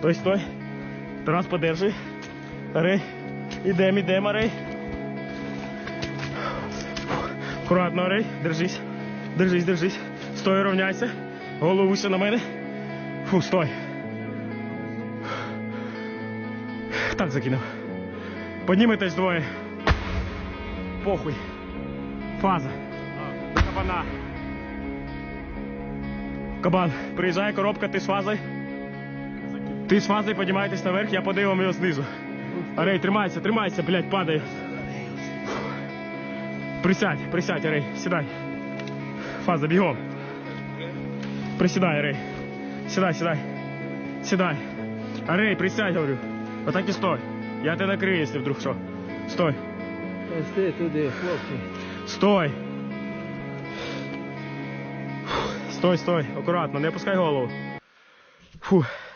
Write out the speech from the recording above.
Стой, стой. Тарас, подержи. Рей. Ідем, ідем, Рей. Акуратно, Рей. Держись. Держись, держись. Стой, рівняйся. Голову на мене. Фу, стой. Так закинув. Подніметесь двоє. Похуй. Фаза. Кабана. Кабан, приїжджає коробка, ти з фазою. Ти з фазою піднімаєтесь наверх, я подивимо його знизу. Арей, тримайся, тримайся, блядь, падає. Присядь, присядь, Арей, сідай. Фаза, бігом. Присідай, Арей. Сідай, сідай. Сідай. Арей, присядь, говорю. Отак і стой. Я тебе накрию, якщо вдруг що. Стой. Ось туди, хлопці. Стой. Стой, стой, акуратно, не опускай голову. Фух.